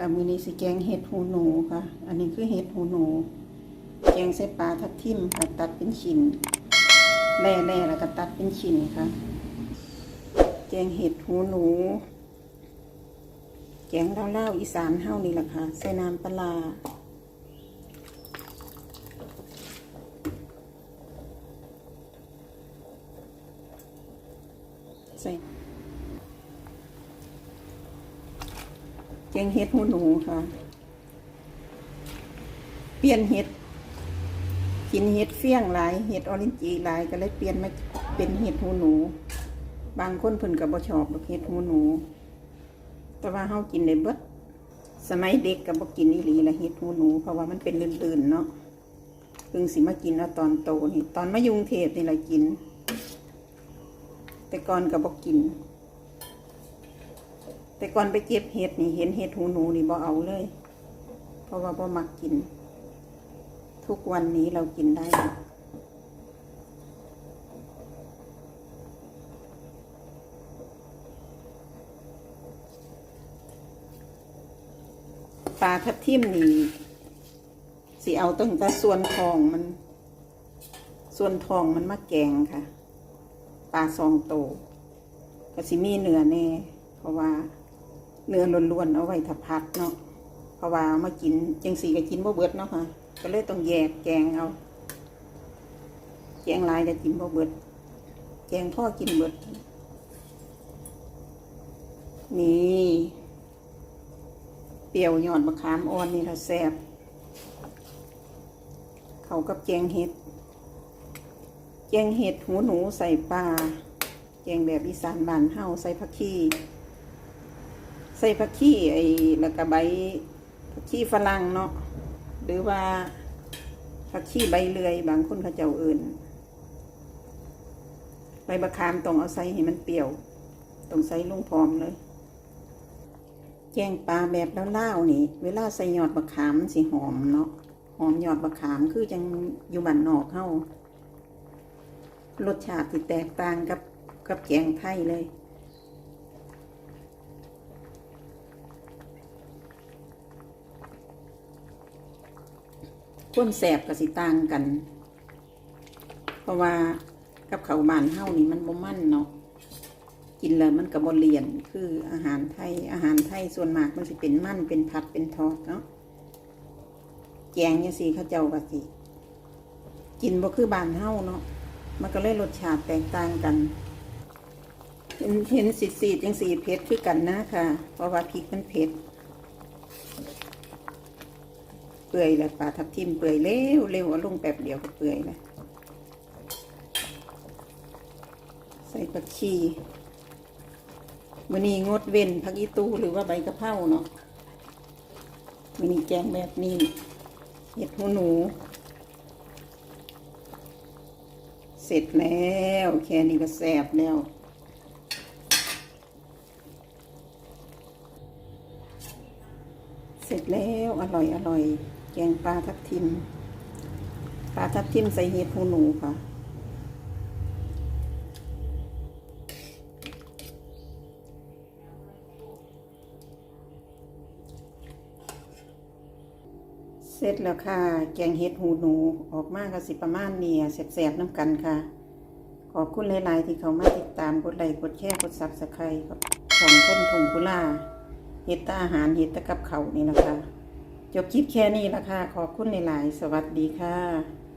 ค่ะมือนี้สิแกงเห็ดหูหนูค่ะ อันนี้คือเห็ดหูหนู แกงใส่ปลาทับทิมค่ะตัดเป็นชิ้นแล่ๆแล้วก็ตัดเป็นชิ้นค่ะ แกงเห็ดหูหนู แกงเล่าวๆอีสานเฮานี่แหละค่ะ ใส่น้ำปลาร้าใส่ งเห็ดหูหนูค่ะ เปลี่ยนเห็ด กินเห็ดเฟี้ยงหลายเห็ดออรินจีหลายก็เลยเปลี่ยนมาเป็นเห็ดหูหนู บางคนเพิ่นก็บ่ชอบดอกเห็ดหูหนู แต่ว่าเฮากินได้เบิดสมัยเด็กก็บ่กินอีหลีละเห็ดหูหนู เพราะว่ามันเป็นลื่นๆเนาะเพิ่งสิมากินเอาตอนโตนี่ตอนมายุงเทพนี่ละกิน แต่ก่อนก็บ่กิน แต่ก่อนไปเก็บเห็ดนี่เห็นเห็ดหูหนูนี่บ่เอาเลย เพราะว่าบ่มักกิน ทุกวันนี้เรากินได้ ปลาทับทิมนี่สิเอาตั้งแต่ส่วนทองมัน ส่วนทองมันมาแกงค่ะ ปลาซองโตก็สิมีเนื้อแน่ เพราะว่า เนื้อล้วนๆเอาไว้ทับพัดเนาะเพราะว่ามากินจังสีก็กินบ่เบิดเนาะค่ะ ก็เลยต้องแยกแกงเอา แกงลายก็กินบ่เบิด แกงพ่อกินเบิด นี่เปรี้ยวยอดมะขามอ่อนนี่ละแซ่บเขากับแกงเห็ด แกงเห็ดหูหนูใส่ปลาแกงแบบอีสานบ้านเฮาใส่ผักชี ใส่ผักชีไอ้แล้วก็ใบผักชีฝรั่งเนาะหรือว่าผักชีใบเลื่อย บางคนเขาเจ้าเอื่นใบมะขามต้องเอาใส่ให้มันเปรี้ยวต้องใส่ลงพร้อมเลยแกงปลาแบบเล่าๆนี่ เวลาใส่ยอดมะขามสิหอมเนาะหอมยอดมะขามคือจังอยู่บ้านนอกเฮารสชาติที่แตกต่างกับกับแกงไทยเลย ความแสบกับสิต่างกัน เพราะว่ากับเขาวบานเฮ้านี่มันบ่มั่นเนาะกินแล้วมันกับบเรียนคืออาหารไทยอาหารไทยส่วนมากมันสิเป็นมั่นเป็นผัดเป็นทอดเนาะแกงเนี่ยสิเขาเจ้าก็สิกินบ่คือบานเฮ้าเนาะมันก็เลยรสชาติแตกต่างกันเห็นเห็นสีสีจังสีเผ็ดคือกันนะค่ะ เพราะว่าพริกมันเผ็ด เปื่อยแล้วปลาทับทิมเปื่อยเร็วเร็วเอาลงแป๊บเดียวก็เปื่อยแล้วใส่ผักชีวันนี้งดเว้นผักอีตูหรือว่าใบกะเพราเนาะวันนี้แกงแบบนี้เห็ดหูหนู เสร็จแล้วแค่นี้ก็แซ่บแล้วเสร็จแล้วอร่อยอร่อย แกงปลาทับทิม ปลาทับทิมใส่เห็ดหูหนูค่ะ เสร็จแล้วค่ะ แกงเห็ดหูหนูออกมาก็สิประมาณนี้แสบๆน้ำกันค่ะ ขอบคุณหลายๆที่เขามาติดตามกดไลค์กดแชร์กดซับสไครต์กับช่องคนทงกุล่าเห็ดตาอาหารเห็ดตะกับเขานี่นะคะ จบคลิปแค่นี้ละค่ะ ขอบคุณหลาย ๆ สวัสดีค่ะ